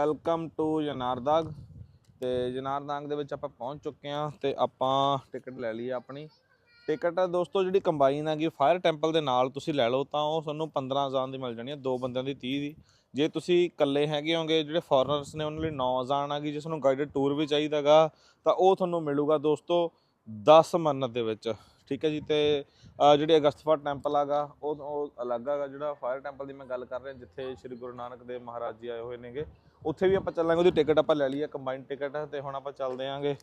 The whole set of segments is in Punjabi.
ਵੈਲਕਮ ਟੂ ਜਨਾਰਦਾਗ ਤੇ ਜਨਾਰਦਾਗ ਦੇ ਵਿੱਚ ਆਪਾਂ ਪਹੁੰਚ ਚੁੱਕੇ ਹਾਂ ਤੇ ਆਪਾਂ ਟਿਕਟ ਲੈ ਲਈ ਆਪਣੀ। ਟਿਕਟ ਦੋਸਤੋ, ਜਿਹੜੀ ਕੰਬਾਈਨ ਹੈਗੀ ਫਾਇਰ ਟੈਂਪਲ ਦੇ ਨਾਲ ਤੁਸੀਂ ਲੈ ਲਓ ਤਾਂ ਉਹ ਤੁਹਾਨੂੰ 15000 ਦੀ ਮਿਲ ਜਾਣੀ ਹੈ ਦੋ ਬੰਦਿਆਂ ਦੀ 30 ਦੀ। ਜੇ ਤੁਸੀਂ ਇਕੱਲੇ ਹੈਗੇ ਹੋਗੇ, ਜਿਹੜੇ ਫੋਰਨਰਸ ਨੇ, ਉਹਨਾਂ ਲਈ 9000 ਹੈਗੀ ਜਿਸ ਨੂੰ ਗਾਈਡਡ ਟੂਰ ਵੀ ਚਾਹੀਦਾਗਾ ਤਾਂ ਉਹ ਤੁਹਾਨੂੰ ਮਿਲੂਗਾ ਦੋਸਤੋ 10 ਮੰਨਤ ਦੇ ਵਿੱਚ। ਠੀਕ ਹੈ ਜੀ, ਤੇ ਅਹ ਜਿਹੜੀ ਅਗਸਤਫਰ ਟੈਂਪਲ ਹੈਗਾ, ਉਹ ਉਹ ਅਲੱਗ ਹੈਗਾ ਜਿਹੜਾ ਫਾਇਰ ਟੈਂਪਲ ਦੀ ਮੈਂ ਗੱਲ ਕਰ ਰਿਹਾ, ਜਿੱਥੇ ਸ੍ਰੀ ਗੁਰੂ ਨਾਨਕ ਦੇਵ ਮਹਾਰਾਜ ਜੀ ਆਏ ਹੋਏ ਨੇਗੇ। ਉੱਥੇ ਵੀ ਆਪਾਂ ਚੱਲਾਂਗੇ, ਉਹਦੀ ਟਿਕਟ ਆਪਾਂ ਲੈ ਲਈ ਹੈ ਕੰਬਾਈਨਡ ਟਿਕਟ ਤੇ ਹੁਣ ਆਪਾਂ ਚੱਲਦੇ ਆਂਗੇ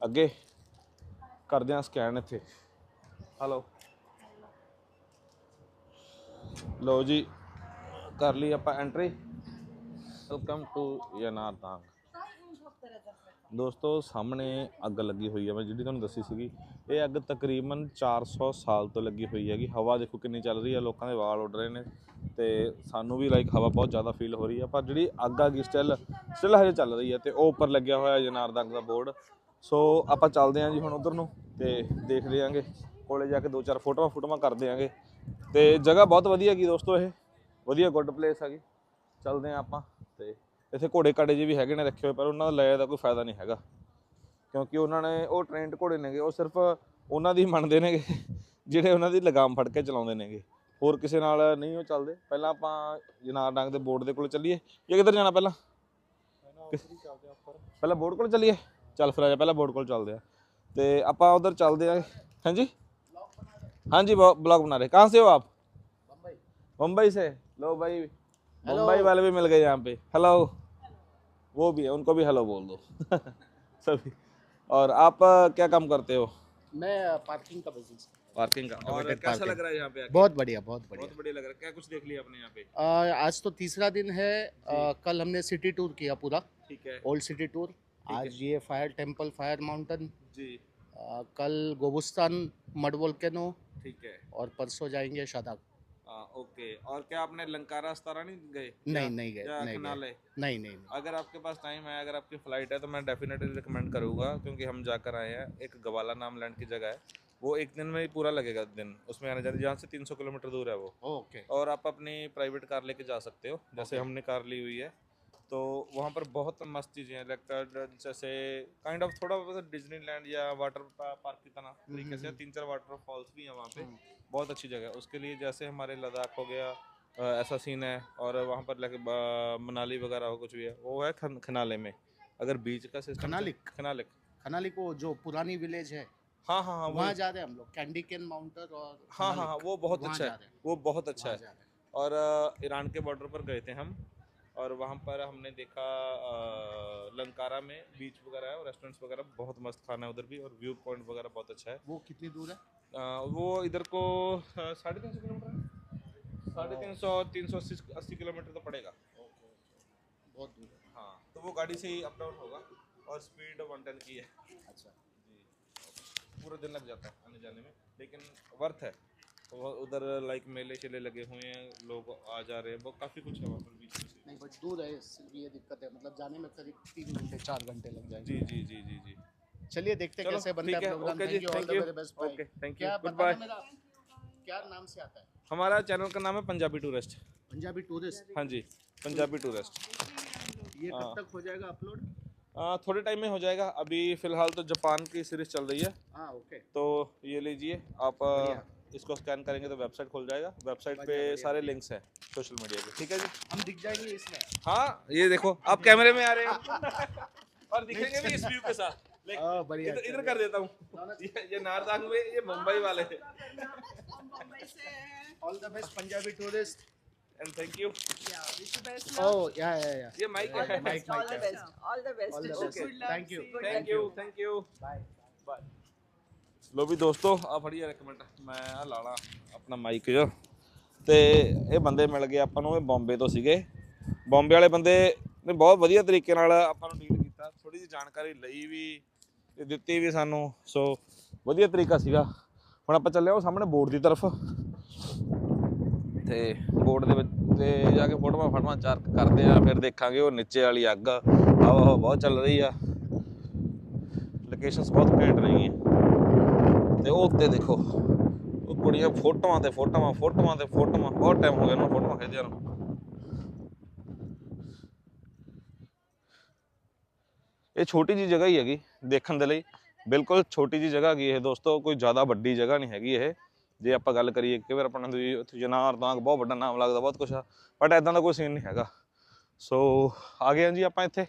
ਅੱਗੇ। ਕਰਦੇ ਆਂ ਸਕੈਨ ਇੱਥੇ। ਹਲੋ ਲੋ ਜੀ, ਕਰ ਲਈ ਆਪਾਂ ਐਂਟਰੀ ਵੈਲਕਮ ਟੂ ਯਨਾਰਤਾਂਗ ਦੋਸਤੋ, ਸਾਹਮਣੇ ਅੱਗ ਲੱਗੀ ਹੋਈ ਹੈ। ਮੈਂ ਜਿਹੜੀ ਤੁਹਾਨੂੰ ਦੱਸੀ ਸੀਗੀ, ਇਹ ਅੱਗ ਤਕਰੀਬਨ 400 ਸਾਲ ਤੋਂ ਲੱਗੀ ਹੋਈ ਹੈਗੀ। ਹਵਾ ਦੇਖੋ ਕਿੰਨੀ ਚੱਲ ਰਹੀ ਹੈ, ਲੋਕਾਂ ਦੇ ਵਾਲ ਉੱਡ ਰਹੇ ਨੇ ਤੇ ਸਾਨੂੰ ਵੀ ਲਾਈਕ ਹਵਾ ਬਹੁਤ ਜ਼ਿਆਦਾ ਫੀਲ ਹੋ ਰਹੀ ਹੈ। ਪਰ ਜਿਹੜੀ ਅੱਗ ਆ ਗਈ ਸਟਿਲ ਸਟਿਲ ਹਜੇ ਚੱਲ ਰਹੀ ਹੈ ਤੇ ਉਹ ਉੱਪਰ ਲੱਗਿਆ ਹੋਇਆ ਜਨਾਰ ਦਾ ਦਾ ਬੋਰਡ। ਸੋ ਆਪਾਂ ਚੱਲਦੇ ਆਂ ਜੀ ਹੁਣ ਉਧਰ ਨੂੰ ਤੇ ਦੇਖਦੇ ਆਂਗੇ ਕੋਲੇ ਜਾ ਕੇ ਦੋ ਚਾਰ ਫੋਟੋਆਂ ਫੋਟੋਆਂ ਕਰ ਦਿਆਂਗੇ ਤੇ ਜਗ੍ਹਾ ਬਹੁਤ ਵਧੀਆ ਹੈਗੀ ਦੋਸਤੋ ਇਹ। ਵਧੀਆ ਗੁੱਡ ਪਲੇਸ ਹੈਗੀ। ਚੱਲਦੇ ਆਂ ਆਪਾਂ ਤੇ ਇੱਥੇ ਘੋੜੇ ਕਾੜੇ ਜੀ ਵੀ ਹੈਗੇ ਨੇ ਰੱਖੇ ਹੋਏ ਪਰ ਉਹਨਾਂ ਦਾ ਲੈ ਦਾ ਕੋਈ ਫਾਇਦਾ ਨਹੀਂ ਹੈਗਾ ਕਿਉਂਕਿ ਉਹਨਾਂ ਨੇ ਉਹ ਟ੍ਰੇਨਡ ਘੋੜੇ ਨੇਗੇ ਉਹ ਸਿਰਫ ਉਹਨਾਂ ਦੀ ਮੰਨਦੇ ਨੇਗੇ ਜਿਹੜੇ ਉਹਨਾਂ ਦੀ ਲਗਾਮ ਫੜ ਕੇ ਚਲਾਉਂਦੇ ਨੇਗੇ ਹੋਰ ਕਿਸੇ ਨਾਲ ਨਹੀਂ ਉਹ ਚੱਲਦੇ ਪਹਿਲਾਂ ਆਪਾਂ ਜਨਾਰ ਡੰਗ ਦੇ ਬੋਰਡ ਦੇ ਕੋਲ ਚੱਲੀਏ ਇਹ ਕਿੱਧਰ ਜਾਣਾ ਪਹਿਲਾਂ ਪਹਿਲਾਂ ਬੋਰਡ ਕੋਲ ਚੱਲੀਏ ਚੱਲ ਫਿਰ ਆ ਜਾ ਪਹਿਲਾਂ ਬੋਰਡ ਕੋਲ ਚੱਲਦੇ ਆ ਤੇ ਆਪਾਂ ਉਧਰ ਚੱਲਦੇ ਆ ਹਾਂਜੀ ਹਾਂਜੀ ब्लॉग बना रहे कहाँ से हो आप मुंबई से लो भाई मुंबई वाले भी मिल गए यहाँ पे। हेलो वो भी है उनको भी हेलो बोल दो। सभी। और आप क्या काम करते हो? मैं पार्किंग का बिज़नेस पार्किंग का और कैसा parking. लग रहा है यहाँ पे बहुत बढ़िया बहुत बढ़िया। बहुत बढ़िया लग रहा है। क्या कुछ देख लिया आपने यहाँ पे? आ, आज तो तीसरा दिन है। आ, कल हमने सिटी टूर किया पूरा। ठीक है। ओल्ड सिटी टूर आज ये fire temple fire mountain ji. आ, कल गोबुस्तान मड वोल्केनो ठीक है। और परसों जाएँगे शादाब हाँ ओके। और क्या आपने लंकारा सतारा नहीं गए? नहीं नहीं गए नहीं नहीं नहीं नहीं। अगर आपके पास टाइम है अगर आपकी फ़्लाइट है तो मैं डेफिनेटली रिकमेंड करूँगा क्योंकि हम जाकर आए हैं। एक गवाला नाम लैंड की जगह है। वो एक दिन में ही पूरा लगेगा दिन। उसमें आने जाने जहाँ से 300 किलोमीटर दूर है वो। ओके। और आप अपनी प्राइवेट कार लेके जा सकते हो। जैसे हमने कार ली हुई है। तो वहाँ पर बहुत मस्त चीज़ें हैं। लाइक जैसे काइंड ऑफ़ थोड़ा डिज्नीलैंड या वाटर पार्क की तरह तरीके से तीन चार वाटर फॉल्स भी हैं वहाँ पे। बहुत अच्छी जगह है। उसके लिए जैसे हमारे लद्दाख हो गया ऐसा सीन है और वहाँ पर मनाली वगैरह हो कुछ भी है वो है खन, खनाले में। अगर बीच का सिस्टम खनालिक? खनालिक। खनाली को जो पुरानी विलेज है हाँ हाँ हाँ वहाँ वो जा रहे हैं हम लोग कैंडी कैन माउंटेन और हाँ हाँ हाँ वो बहुत अच्छा है वो बहुत अच्छा है। और ईरान के बॉर्डर पर गए थे हम और वहाँ पर हमने देखा लंकारा में बीच वगैरह है और रेस्टोरेंट्स वगैरह बहुत मस्त खाना है उधर भी और व्यू पॉइंट वगैरह बहुत अच्छा है। वो कितनी दूर है? वो इधर को साढ़े तीन सौ किलोमीटर साढ़े तीन सौ तीन सौ अस्सी अस्सी किलोमीटर तो पड़ेगा। बहुत दूर है। हाँ तो वो गाड़ी से ही अप डाउन होगा और स्पीड वन टेन की है। अच्छा। जी। पूरा दिन लग जाता है आने जाने में लेकिन वर्थ है। तो उधर लाइक मेले शेले लगे हुए हैं लोग आ जा रहे हैं वो काफ़ी कुछ है वहाँ पर बीच में नहीं बट दूर है इसलिए ये दिक्कत है। मतलब जाने में करीब तीन घंटे चार घंटे लग जाएँगे। जी जी जी जी जी। चलिए देखते हैं कैसे बनता है है programme thank you all thank the you very best okay thank you goodbye क्या नाम से आता है? हमारा चैनल का नाम है पंजाबी टूरिस्ट पंजाबी टूरिस्ट हाँ जी पंजाबी टूरिस्ट ये हाँ। कब तक हो जाएगा अपलोड थोड़े टाइम में हो जाएगा। अभी फ़िलहाल तो जापान की सीरीज़ चल रही है। हाँ ओके तो ये लीजिए आप इसको स्कैन करेंगे तो वेबसाइट खुल जाएगा। वेबसाइट पे सारे लिंक्स हैं सोशल मीडिया के ठीक है जी? हम दिख जाएँगे इसमें। हाँ ये देखो आप कैमरे में आ रहे हैं। और दिखेंगे भी इस व्यू के साथ। लेकिन हाँ बढ़िया इधर इधर कर देता हूँ ये, ये नारदांग में ये मुंबई वाले हैं all the best Punjabi tourist and thank you Yeah, wish you best of luck. Yeah yeah yeah ये माइक All the है best. All the best. All the best. All the Good best. luck. Thank you. Good thank luck. You thank you bye bye ਲੋ ਵੀ ਦੋਸਤੋ ਆ ਫੜੀ ਯਾਰ ਇੱਕ ਮਿੰਟ ਮੈਂ ਆ ਲਾਲਾ ਆਪਣਾ ਮਾਈਕ ਜੋ ਤੇ ਇਹ ਬੰਦੇ ਮਿਲ ਗਏ ਆਪਾਂ ਨੂੰ ਇਹ ਬੰਬੇ ਤੋਂ ਸੀਗੇ ਬੰਬੇ ਵਾਲੇ ਬੰਦੇ ਨੇ ਬਹੁਤ ਵਧੀਆ ਤਰੀਕੇ ਨਾਲ ਆਪਾਂ ਨੂੰ ਡੀਲ ਕੀਤਾ ਥੋੜੀ ਜਿਹੀ ਜਾਣਕਾਰੀ ਲਈ ਵੀ ਤੇ ਦਿੱਤੀ ਵੀ ਸਾਨੂੰ, ਸੋ ਵਧੀਆ ਤਰੀਕਾ ਸੀਗਾ। ਹੁਣ ਆਪਾਂ ਚੱਲੇ ਉਹ ਸਾਹਮਣੇ ਬੋਰਡ ਦੀ ਤਰਫ। ਤੇ ਬੋਰਡ ਦੇ ਵਿੱਚ ਤੇ ਜਾ ਕੇ ਫੋਟੋਆਂ ਫਟਵਾ ਚਾਰ ਕਰਦੇ ਆ, ਫਿਰ ਦੇਖਾਂਗੇ ਉਹ ਨੀਚੇ ਵਾਲੀ ਅੱਗ। ਆਵਾ ਹਵਾ ਬਹੁਤ ਚੱਲ ਰਹੀ ਆ। ਲੋਕੇਸ਼ਨਸ ਬਹੁਤ ਘੈਂਟ ਰਹੀਆਂ। ਤੇ ਉਹ ਉੱਤੇ ਦੇਖੋ। ਉਹ ਕੁੜੀਆਂ ਫੋਟੋਆਂ ਤੇ ਫੋਟੋਆਂ ਫੋਟੋਆਂ ਤੇ ਫੋਟੋਆਂ। ਬਹੁਤ ਟਾਈਮ ਹੋ ਗਿਆ ਉਹਨਾਂ ਫੋਟੋਆਂ ਖਿੱਚਦਿਆਂ ਨੂੰ। ਇਹ ਛੋਟੀ ਜੀ ਜਗ੍ਹਾ ਹੀ ਹੈਗੀ ਦੇਖਣ ਦੇ ਲਈ। ਬਿਲਕੁਲ ਛੋਟੀ ਜੀ ਜਗ੍ਹਾ ਹੈਗੀ ਇਹ ਦੋਸਤੋ, ਕੋਈ ਜ਼ਿਆਦਾ ਵੱਡੀ ਜਗ੍ਹਾ ਨਹੀਂ ਹੈਗੀ ਇਹ। ਜੇ ਆਪਾਂ ਗੱਲ ਕਰੀਏ ਕਿ ਵਾਰ ਆਪਣਾ ਤੁਸੀਂ ਉੱਥੇ ਜਨਾਰ ਤਾਂ ਬਹੁਤ ਵੱਡਾ ਨਾਮ ਲੱਗਦਾ, ਬਹੁਤ ਕੁਛ ਆ ਬਟ ਐਦਾਂ ਦਾ ਕੋਈ ਸੀਨ ਨਹੀਂ ਹੈਗਾ। ਸੋ ਆ ਗਏ ਹਾਂ ਜੀ ਆਪਾਂ ਇੱਥੇ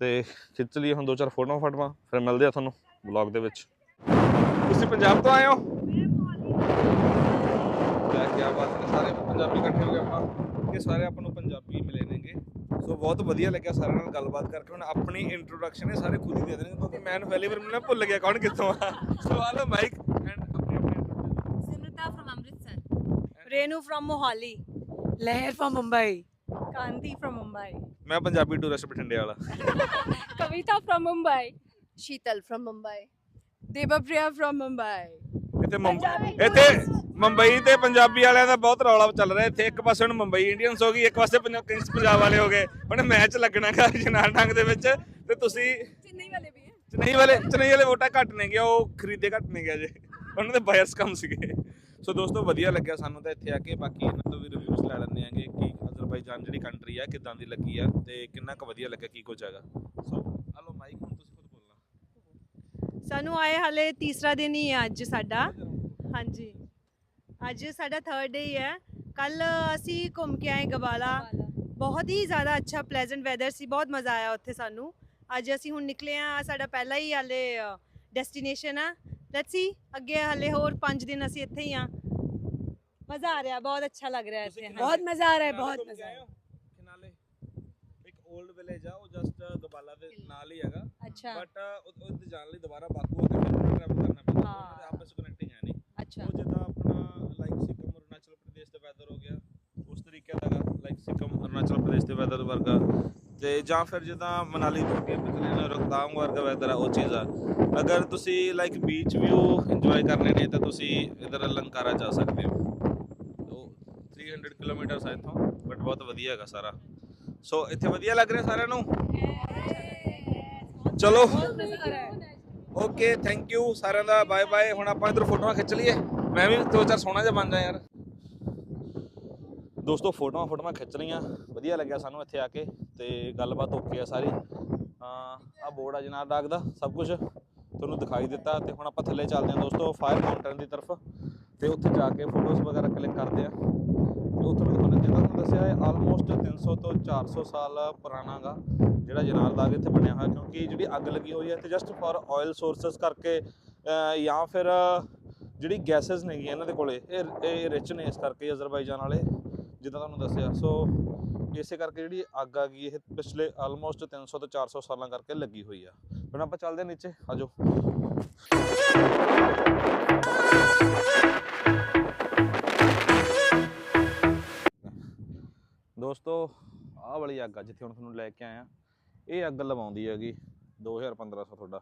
ਤੇ ਖਿੱਚ ਲਈਏ ਹੁਣ ਦੋ ਚਾਰ ਫੋਟੋਆਂ ਫਾਟਵਾਂ, ਫਿਰ ਮਿਲਦੇ ਆ ਤੁਹਾਨੂੰ ਵਲੌਗ ਦੇ ਵਿੱਚ। ਤੁਸੀਂ ਪੰਜਾਬ ਤੋਂ ਆਏ ਹੋ? ਕੀ ਬਾਤ ਹੈ, ਸਾਰੇ ਪੰਜਾਬੀ ਇਕੱਠੇ ਹੋ ਗਏ ਆਪਾਂ। ਕਿ ਸਾਰੇ ਆਪਾਂ ਨੂੰ ਪੰਜਾਬੀ ਮਿਲੇ ਬਹੁਤ ਵਧੀਆ ਲੱਗਿਆ ਸਾਰਿਆਂ ਨਾਲ ਗੱਲਬਾਤ ਕਰਕੇ ਹੁਣ ਆਪਣੀ ਇੰਟਰੋਡਕਸ਼ਨ ਇਹ ਸਾਰੇ ਖੁਦ ਹੀ ਦੇ ਦੇਣਗੇ ਕਿਉਂਕਿ ਮੈਂ ਪਹਿਲੀ ਵਾਰ ਮੈਨੂੰ ਭੁੱਲ ਗਿਆ ਕੌਣ ਕਿੱਥੋਂ ਆ ਸੋ ਆ ਲਓ ਮਾਈਕ ਐਂਡ ਆਪਣੀ ਆਪਣੀ। Simrita from Amritsar. Renu from Mohali. Leher from Mumbai. Kanti from Mumbai. ਮੈਂ ਪੰਜਾਬੀ ਟੂਰਿਸਟ ਬਠਿੰਡੇ ਵਾਲਾ Kavita from Mumbai. Sheetal from Mumbai. Debapriya from Mumbai. ਇੱਥੇ ਮੁੰਬਈ ਇੱਥੇ ਮੁੰਬਈ ਤੇ ਪੰਜਾਬੀ ਵਾਲਿਆਂ ਦਾ ਬਹੁਤ ਰੌਲਾ ਚੱਲ ਰਿਹਾ ਇੱਥੇ। ਇੱਕ ਪਾਸੇ ਹੁਣ ਮੁੰਬਈ ਇੰਡੀਅਨਸ ਹੋ ਗਈ ਇੱਕ ਪਾਸੇ ਪੰਜਾਬ ਕਿੰਗਸ ਪੰਜਾਬ ਵਾਲੇ ਹੋ ਗਏ। ਹੁਣ ਮੈਚ ਲੱਗਣਾਗਾ ਜਨਾਰ ਡੰਗ ਦੇ ਵਿੱਚ। ਤੇ ਤੁਸੀਂ Chennai wale bhi hai. Chennai ਵਾਲੇ ਚੇਨਈ ਵਾਲੇ ਵੋਟਾਂ ਘੱਟ ਨੇ ਗਿਆ ਉਹ ਖਰੀਦੇ ਘੱਟ ਨੇ ਗਿਆ ਜੇ। ਉਹਨਾਂ ਦੇ ਬਾਇਰਸ ਕਮ ਸੀਗੇ। ਸੋ ਦੋਸਤੋ ਵਧੀਆ ਲੱਗਿਆ ਸਾਨੂੰ ਤਾਂ ਇੱਥੇ ਆ ਕੇ। ਬਾਕੀ ਇਹਨਾਂ ਤੋਂ ਵੀ ਰਿਵਿਊਜ਼ ਲੈ ਲੈਣੇ ਆਂਗੇ ਕਿ ਅਜ਼ਰਬਾਈਜਾਨ ਜਿਹੜੀ ਕੰਟਰੀ ਆ ਕਿਦਾਂ ਦੀ ਲੱਗੀ ਆ ਤੇ ਕਿੰਨਾ ਕੁ ਵਧੀਆ ਲੱਗਿਆ ਕੀ ਕੁਝ ਹੈਗਾ। ਸੋ ਹਲੋ ਮਾਈਕ ਹੁਣ ਤੁਸੀਂ ਖੁਦ ਬੋਲਣਾ। ਸਾਨੂੰ ਆਏ ਹਾਲੇ ਤੀਸਰਾ ਦਿਨ ਹੀ ਹੈ ਅੱਜ ਸਾਡਾ। ਹਾਂਜੀ। ਅੱਜ ਸਾਡਾ ਥਰਡ ਡੇ ਹੈ। ਕੱਲ ਅਸੀਂ ਘੁੰਮ ਕੇ ਆਏ ਗਵਾਲਾ। ਬਹੁਤ ਹੀ ਜ਼ਿਆਦਾ ਅੱਛਾ ਪਲੇਜ਼ੈਂਟ ਵੈਦਰ ਸੀ। ਬਹੁਤ ਮਜ਼ਾ ਆਇਆ ਉੱਥੇ ਸਾਨੂੰ। ਅੱਜ ਅਸੀਂ ਹੁਣ ਨਿਕਲੇ ਆ ਸਾਡਾ ਪਹਿਲਾ ਹੀ ਹਾਲੇ ਡੈਸਟੀਨੇਸ਼ਨ ਆ। ਲੈਟਸ ਸੀ ਅੱਗੇ ਹਾਲੇ ਹੋਰ 5 ਦਿਨ ਅਸੀਂ ਇੱਥੇ ਹੀ ਆ ਮਜ਼ਾ ਆ ਰਿਹਾ। ਬਹੁਤ ਅੱਛਾ ਲੱਗ ਰਿਹਾ ਇੱਥੇ। ਬਹੁਤ ਮਜ਼ਾ ਆ ਰਿਹਾ ਬਹੁਤ ਜਸਟ ਗਵਾਲਾ ਦੇ ਨਾਲ ਹੀ ਹੈਗਾ। ਅੱਛਾ। ਬਟ ਉੱਥੇ ਜਾਣ ਲਈ ਦੁਬਾਰਾ ਬਾਕੂ ਆ ਟ੍ਰੈਵਲ ਕਰਨਾ ਪੈਂਦਾ। ਵੈਦਰ ਵਰਗਾ। ਤੇ ਜਾਂ ਫਿਰ ਜਿੱਦਾਂ ਮਨਾਲੀ ਤੋਂ ਅੱਗੇ ਪਿਛਲੇ ਨੇ ਰੋਹਤਾਂਗ ਵਰਗਾ ਵੈਦਰ ਆ, ਉਹ ਚੀਜ਼ ਆ। ਅਗਰ ਤੁਸੀਂ ਲਾਈਕ ਬੀਚ ਵਿਊ ਇੰਜੋਏ ਕਰਨੇ ਨੇ, ਤਾਂ ਤੁਸੀਂ ਇਧਰ ਲੰਕਾਰਾ ਜਾ ਸਕਦੇ ਹੋ। 300 ਕਿਲੋਮੀਟਰ ਆ ਇੱਥੋਂ ਬਟ ਬਹੁਤ ਵਧੀਆ ਹੈਗਾ ਸਾਰਾ। ਸੋ ਇੱਥੇ ਵਧੀਆ ਲੱਗ ਰਿਹਾ ਸਾਰਿਆਂ ਨੂੰ? ਚਲੋ। ਓਕੇ ਥੈਂਕ ਯੂ ਸਾਰਿਆਂ ਦਾ। ਬਾਏ ਬਾਏ ਹੁਣ ਆਪਾਂ ਇਧਰ ਫੋਟੋਆਂ ਖਿੱਚ ਲਈਏ। ਮੈਂ ਵੀ ਦੋ ਚਾਰ ਸੋਹਣਾ ਜਿਹਾ ਬਣ ਜਾ ਯਾਰ। ਦੋਸਤੋ, ਫੋਟੋਆਂ ਫੋਟੋਆਂ ਖਿੱਚ ਰਹੀਆਂ ਵਧੀਆ ਲੱਗਿਆ ਸਾਨੂੰ ਇੱਥੇ ਆ ਕੇ ਤੇ ਗੱਲਬਾਤ ਓਕੇ ਆ ਸਾਰੀ। ਹਾਂ ਆ ਬੋਰਡ ਆ ਜਨਾਰ ਡਾਕ ਦਾ, ਸਭ ਕੁਝ ਤੁਹਾਨੂੰ ਦਿਖਾਈ ਦਿੱਤਾ ਤੇ ਹੁਣ ਆਪਾਂ ਥੱਲੇ ਚੱਲਦੇ ਹਾਂ ਦੋਸਤੋ ਫਾਇਰ ਮਾਊਂਟਨ ਦੀ ਤਰਫ। ਤੇ ਉੱਥੇ ਜਾ ਕੇ ਫੋਟੋਜ਼ ਵਗੈਰਾ ਕਲਿੱਕ ਕਰਦੇ ਆ ਤੇ ਉੱਥੋਂ ਵੀ ਤੁਹਾਨੂੰ ਜਿੱਦਾਂ ਤੁਹਾਨੂੰ ਦੱਸਿਆ ਹੈ ਆਲਮੋਸਟ 300 ਤੋਂ 400 ਸਾਲ ਪੁਰਾਣਾ ਗਾ, ਜਿਹੜਾ ਜਨਾਰ ਦਾਗ ਇੱਥੇ ਬਣਿਆ ਹੋਇਆ। ਕਿਉਂਕਿ ਜਿਹੜੀ ਅੱਗ ਲੱਗੀ ਹੋਈ ਹੈ ਇੱਥੇ ਜਸਟ ਫॉर ਆਇਲ ਸੋਰਸਸ ਕਰਕੇ ਜਾਂ ਫਿਰ ਜਿਹੜੀ ਗੈਸਸ ਨੇਗੀਆਂ ਇਹਨਾਂ ਦੇ ਕੋਲੇ, ਇਹ ਇਹ ਰਿਚ ਨੇ ਇਸ ਕਰਕੇ ਅਜ਼ਰਬਾਈਜਾਨ ਵਾਲੇ। ਜਿੱਦਾਂ ਤੁਹਾਨੂੰ ਦੱਸਿਆ, ਸੋ ਇਸੇ ਕਰਕੇ ਜਿਹੜੀ ਅੱਗ ਆ ਗਈ, ਇਹ ਪਿਛਲੇ ਆਲਮੋਸਟ 300 ਤੋਂ 400 ਸਾਲਾਂ ਕਰਕੇ ਲੱਗੀ ਹੋਈ ਆ। ਹੁਣ ਆਪਾਂ ਚੱਲਦੇ ਹਾਂ ਨੀਚੇ ਆਜੋ ਦੋਸਤੋ, ਆਹ ਵਾਲੀ ਅੱਗ ਆ, ਜਿੱਥੇ ਹੁਣ ਤੁਹਾਨੂੰ ਲੈ ਕੇ ਆਇਆ। ਇਹ ਅੱਗ ਲਵਾਉਂਦੀ ਹੈਗੀ 2500 ਤੁਹਾਡਾ,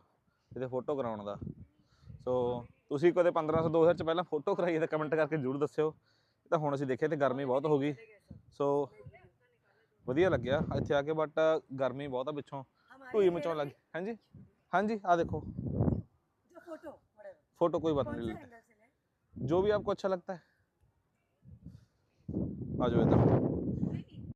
ਇਹਦੇ ਫੋਟੋ ਕਰਾਉਣ ਦਾ। ਸੋ ਤੁਸੀਂ ਕਦੇ 1500 2000 ਚ ਪਹਿਲਾਂ ਫੋਟੋ ਕਰਾਈ ਤਾਂ ਕਮੈਂਟ ਕਰਕੇ ਜ਼ਰੂਰ ਦੱਸਿਓ। ਤਾਂ ਹੁਣ ਅਸੀਂ ਦੇਖਿਆ ਤੇ ਗਰਮੀ ਬਹੁਤ ਹੋ ਗਈ ਸੋ ਵਧੀਆ ਲੱਗਿਆ ਇੱਥੇ ਆ ਕੇ ਬਟ ਗਰਮੀ ਬਹੁਤ ਆ ਪਿੱਛੋਂ ਧੂਈ ਮਚਾਉਣ ਲੱਗ ਹਾਂਜੀ ਹਾਂਜੀ ਆ ਦੇਖੋ फोटो कोई बात नहीं लेते जो भी आपको अच्छा लगता है आ जाओ इधर